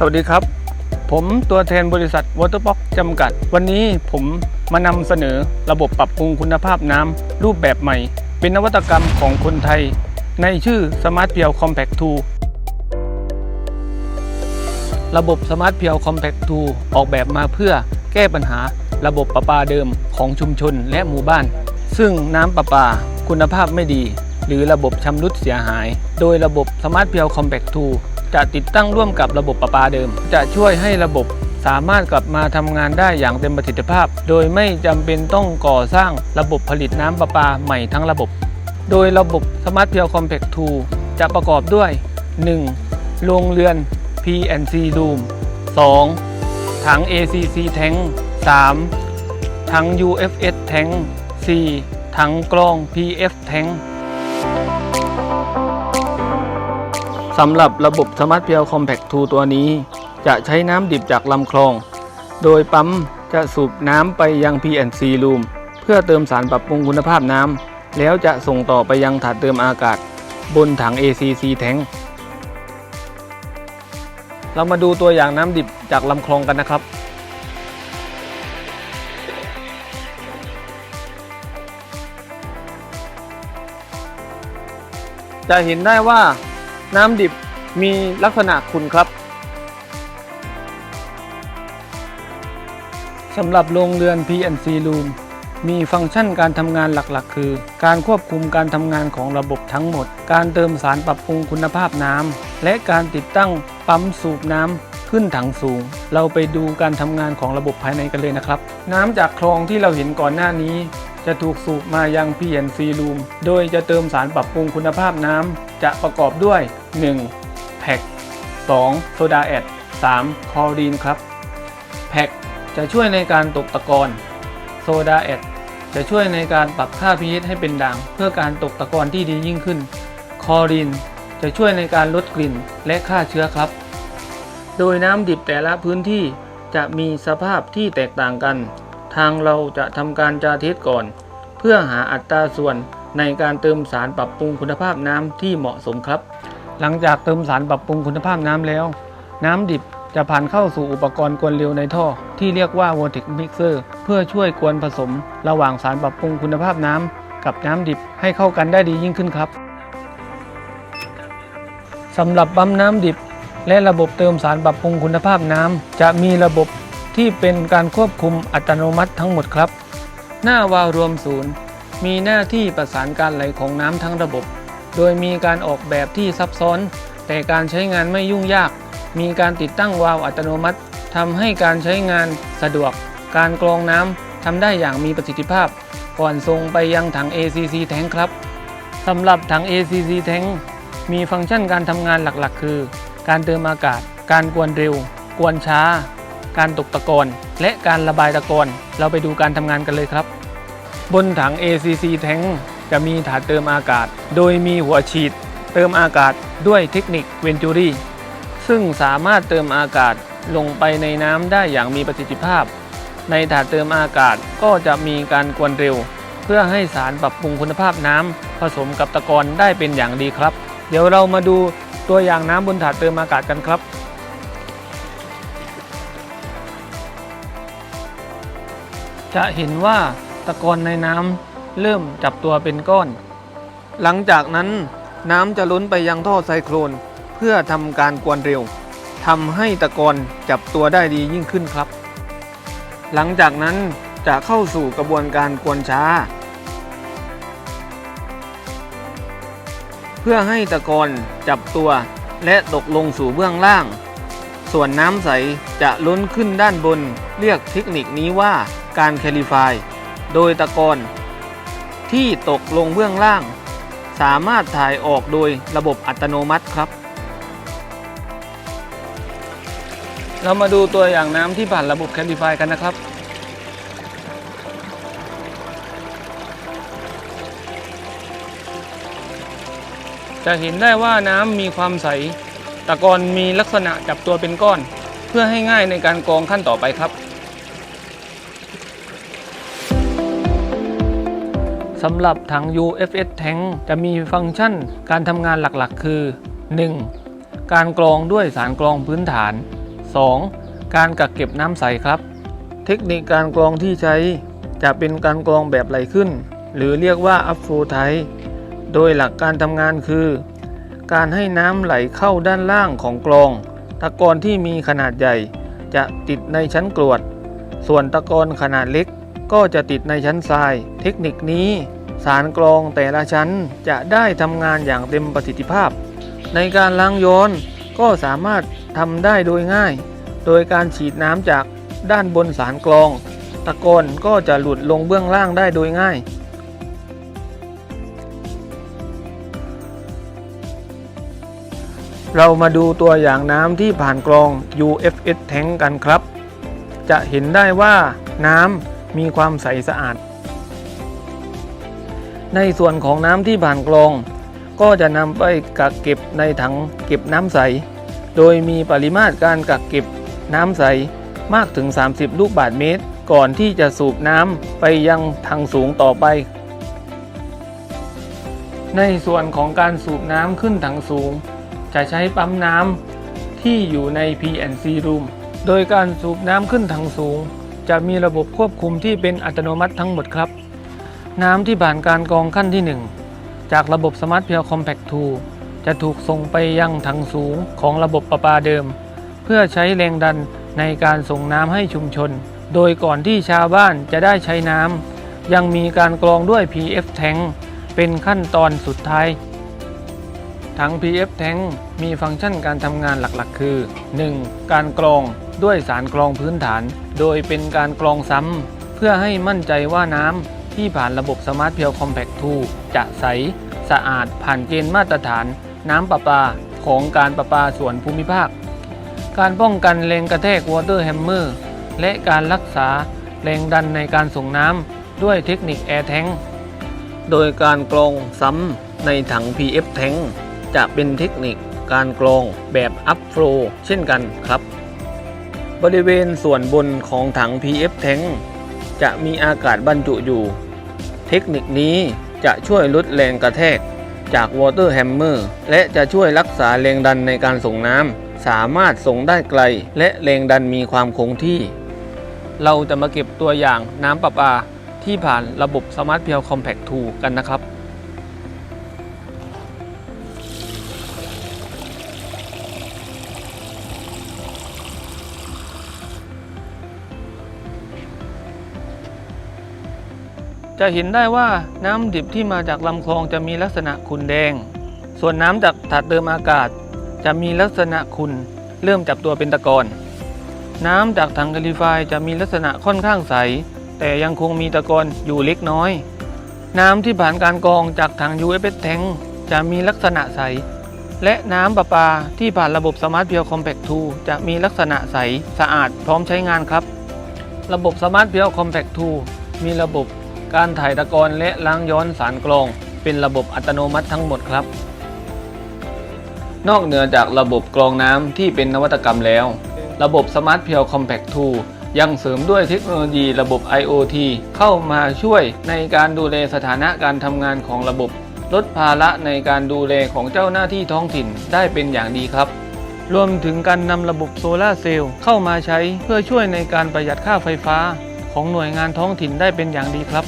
สวัสดีครับ ผมตัวแทนบริษัท Waterbox จำกัด วันนี้ผมมานำเสนอระบบปรับปรุงคุณภาพน้ำรูปแบบใหม่ เป็นนวัตกรรมของคนไทย ในชื่อ Smart p u r e Compact 2ระบบ Smart p u r e Compact 2ออกแบบมาเพื่อแก้ปัญหาระบบประปาเดิมของชุมชนและหมู่บ้าน ซึ่งน้ำประปาคุณภาพไม่ดี หรือระบบชำรุดเสียหาย โดยระบบ Smart p u r e Compact 2 จะติดตั้งร่วมกับระบบประปาเดิม จะช่วยให้ระบบสามารถกลับมาทำงานได้อย่างเต็มประสิทธิภาพ โดยไม่จำเป็นต้องก่อสร้างระบบผลิตน้ำประปาใหม่ทั้งระบบ โดยระบบ Smart p u r e Compact 2จะประกอบด้วย 1. โรงเรือน PNC Room 2. ถัง ACC Tank 3. ถัง UFS Tank 4. ถังกรอง PF Tank สำหรับระบบ Smart p u r e Compact 2ตัวนี้ จะใช้น้ำดิบจากลำคลอง โดยปั๊มจะสูบน้ำไปยัง PNC Room เพื่อเติมสารปรับปรุงคุณภาพน้ำ แล้วจะส่งต่อไปยังถาดเติมอากาศ บนถัง ACC Tank เรามาดูตัวอย่างน้ำดิบจากลำคลองกันนะครับจะเห็นได้ว่า น้ำดิบมีลักษณะขุ่นครับสำหรับโรงเรือน PNC Room มีฟังก์ชันการทำงานหลักๆ คือ การควบคุมการทำงานของระบบทั้งหมด การเติมสารปรับปรุงคุณภาพน้ำและการติดตั้งปั๊มสูบน้ำขึ้นถังสูง เราไปดูการทำงานของระบบภายในกันเลยนะครับ น้ำจากคลองที่เราเห็นก่อนหน้านี้ จะถูกสูบมายัง PNC Room โดยจะเติมสารปรับปรุงคุณภาพน้ำจะประกอบด้วย 1. แพ็ก 2. โซดาแอด 3. คลอรีนครับแพ็กจะช่วยในการตกตะกอนโซดาแอดจะช่วยในการปรับค่า pH ให้เป็นด่าง เพื่อการตกตะกอนที่ดียิ่งขึ้น คลอรีนจะช่วยในการลดกลิ่นและฆ่าเชื้อครับ โดยน้ำดิบแต่ละพื้นที่จะมีสภาพที่แตกต่างกัน ทางเราจะทำการจาเทสก่อน เพื่อหาอัตราส่วนในการเติมสารปรับปรุงคุณภาพน้ำที่เหมาะสมครับ หลังจากเติมสารปรับปรุงคุณภาพน้ำแล้ว น้ำดิบจะผ่านเข้าสู่อุปกรณ์กวนเร็วในท่อ ที่เรียกว่า Vortex Mixer เพื่อช่วยกวนผสม ระหว่างสารปรับปรุงคุณภาพน้ำกับน้ำดิบให้เข้ากันได้ดียิ่งขึ้นครับสำหรับปั๊มน้ำดิบ และระบบเติมสารปรับปรุงคุณภาพน้ำจะมีระบบ ที่เป็นการควบคุมอัตโนมัติทั้งหมดครับ หน้าวาล์วรวมศูนย์ มีหน้าที่ประสานการไหลของน้ำทั้งระบบ โดยมีการออกแบบที่ซับซ้อน แต่การใช้งานไม่ยุ่งยาก มีการติดตั้งวาล์วอัตโนมัติทำให้การใช้งานสะดวก การกรองน้ำทำได้อย่างมีประสิทธิภาพ ก่อนส่งไปยังถัง ACC Tank ครับสำหรับถัง ACC Tank มีฟังก์ชันการทำงานหลักๆ คือ การเติมอากาศ การกวนเร็ว กวนช้า การตกตะกอนและการระบายตะกอนเราไปดูการทำงานกันเลยครับ บนถัง ACC Tank จะมีถาดเติมอากาศ โดยมีหัวฉีด เติมอากาศด้วยเทคนิคเวนจูรี่ซึ่งสามารถเติมอากาศลงไปในน้ำได้อย่างมีประสิทธิภาพ ในถาดเติมอากาศก็จะมีการกวนเร็ว เพื่อให้สารปรับปรุงคุณภาพน้ำผสมกับตะกอนได้เป็นอย่างดีครับ เดี๋ยวเรามาดูตัวอย่างน้ำบนถาดเติมอากาศกันครับ จะเห็นว่าตะกอนในน้ำเริ่มจับตัวเป็นก้อน หลังจากนั้นน้ำจะล้นไปยังท่อไซโครน เพื่อทำการกวนเร็วทำให้ตะกอนจับตัวได้ดียิ่งขึ้นครับ หลังจากนั้นจะเข้าสู่กระบวนการกวนช้า เพื่อให้ตะกอนจับตัวและตกลงสู่เบื้องล่าง ส่วนน้ำใสจะล้นขึ้นด้านบน เรียกเทคนิคนี้ว่าการแคลิฟาย โดยตะกอนที่ตกลงเบื้องล่าง สามารถถ่ายออกโดยระบบอัตโนมัติครับ เรามาดูตัวอย่างน้ำที่ผ่านระบบแคลิฟายกันนะครับจะเห็นได้ว่าน้ำมีความใส ตะกอนมีลักษณะจับตัวเป็นก้อน เพื่อให้ง่ายในการกรองขั้นต่อไปครับสำหรับถัง UFS Tank จะมีฟังก์ชันการทำงานหลักๆ คือ 1. การกรองด้วยสารกรองพื้นฐาน 2. การกักเก็บน้ำใสครับ เทคนิคการกรองที่ใช้จะเป็นการกรองแบบไหลขึ้น หรือเรียกว่าอัพโฟไทโดยหลักการทำงานคือ การให้น้ำไหลเข้าด้านล่างของกรอง ตะกอนที่มีขนาดใหญ่ จะติดในชั้นกรวด ส่วนตะกอนขนาดเล็กก็จะติดในชั้นทราย เทคนิคนี้สารกรองแต่ละชั้นจะได้ทำงานอย่างเต็มประสิทธิภาพ ในการล้างย้อนก็สามารถทำได้โดยง่าย โดยการฉีดน้ำจากด้านบนสารกรอง ตะกอนก็จะหลุดลงเบื้องล่างได้โดยง่าย เรามาดูตัวอย่างน้ำที่ผ่านกรอง UFS Tank กันครับ จะเห็นได้ว่าน้ำมีความใสสะอาด ในส่วนของน้ำที่ผ่านกรอง ก็จะนำไปกักเก็บในถังเก็บน้ำใส โดยมีปริมาตรการกักเก็บน้ำใสมากถึง 30 ลูกบาศก์เมตร ก่อนที่จะสูบน้ำไปยังถังสูงต่อไป ในส่วนของการสูบน้ำขึ้นถังสูง จะใช้ปั๊มน้ำที่อยู่ใน PNC Room โดยการสูบน้ำขึ้นถังสูง จะมีระบบควบคุมที่เป็นอัตโนมัติทั้งหมดครับ น้ำที่ผ่านการกรองขั้นที่ 1 จากระบบ Smart p u r e Compact 2 จะถูกส่งไปยังถังสูงของระบบประปาเดิม เพื่อใช้แรงดันในการส่งน้ำให้ชุมชน โดยก่อนที่ชาวบ้านจะได้ใช้น้ำยังมีการกรองด้วย PF Tank เป็นขั้นตอนสุดท้าย ถัง PF Tank มีฟังก์ชันการทำงานหลักๆ คือ 1. การกรองด้วยสารกรองพื้นฐาน โดยเป็นการกรองซ้ำเพื่อให้มั่นใจว่าน้ำที่ผ่านระบบ Smart p u r e Compact 2จะใส สะอาดผ่านเกณฑ์มาตรฐาน น้ำประปาของการประปาส่วนภูมิภาค การป้องกันแรงกระแทก Water Hammer และการรักษาแรงดันในการส่งน้ำด้วยเทคนิค Air Tank โดยการกรองซ้ำในถัง PF Tank จะเป็นเทคนิคการกรองแบบ Up Flow เช่นกันครับ บริเวณส่วนบนของถัง PF Tank จะมีอากาศบรรจุอยู่ เทคนิคนี้จะช่วยลดแรงกระแทกจาก Water Hammer และจะช่วยรักษาแรงดันในการส่งน้ำสามารถส่งได้ไกล และแรงดันมีความคงที่ เราจะมาเก็บตัวอย่างน้ำประปาที่ผ่านระบบ Smart p u r e Compact 2กันนะครับ จะเห็นได้ว่าน้ำดิบที่มาจากลำคลองจะมีลักษณะขุ่นแดง ส่วนน้ำจากถาดเติมอากาศ จะมีลักษณะขุ่นเริ่มจับตัวเป็นตะกอน น้ำจากถังแคลิฟายจะมีลักษณะค่อนข้างใส แต่ยังคงมีตะกอนอยู่เล็กน้อย น้ำที่ผ่านการกรองจากถัง UFS Tank จะมีลักษณะใส และน้ำประปาที่ผ่านระบบ Smart p u r e Compact 2จะมีลักษณะใสสะอาดพร้อมใช้งานครับ ระบบ Smart p u r e Compact 2มีระบบ การถ่ายตะกอนและล้างย้อนสารกรอง เป็นระบบอัตโนมัติทั้งหมดครับ นอกเหนือจากระบบกรองน้ำที่เป็นนวัตกรรมแล้ว ระบบ Smart p u r e Compact 2ยังเสริมด้วยเทคโนโลยีระบบ IoT เข้ามาช่วยในการดูแลสถานะการทำงานของระบบ ลดภาระในการดูแลของเจ้าหน้าที่ท้องถิ่นได้เป็นอย่างดีครับ รวมถึงการนำระบบโซลาเซลล์เข้ามาใช้เพื่อช่วยในการประหยัดค่าไฟฟ้า ของหน่วยงานท้องถิ่นได้เป็นอย่างดีครับ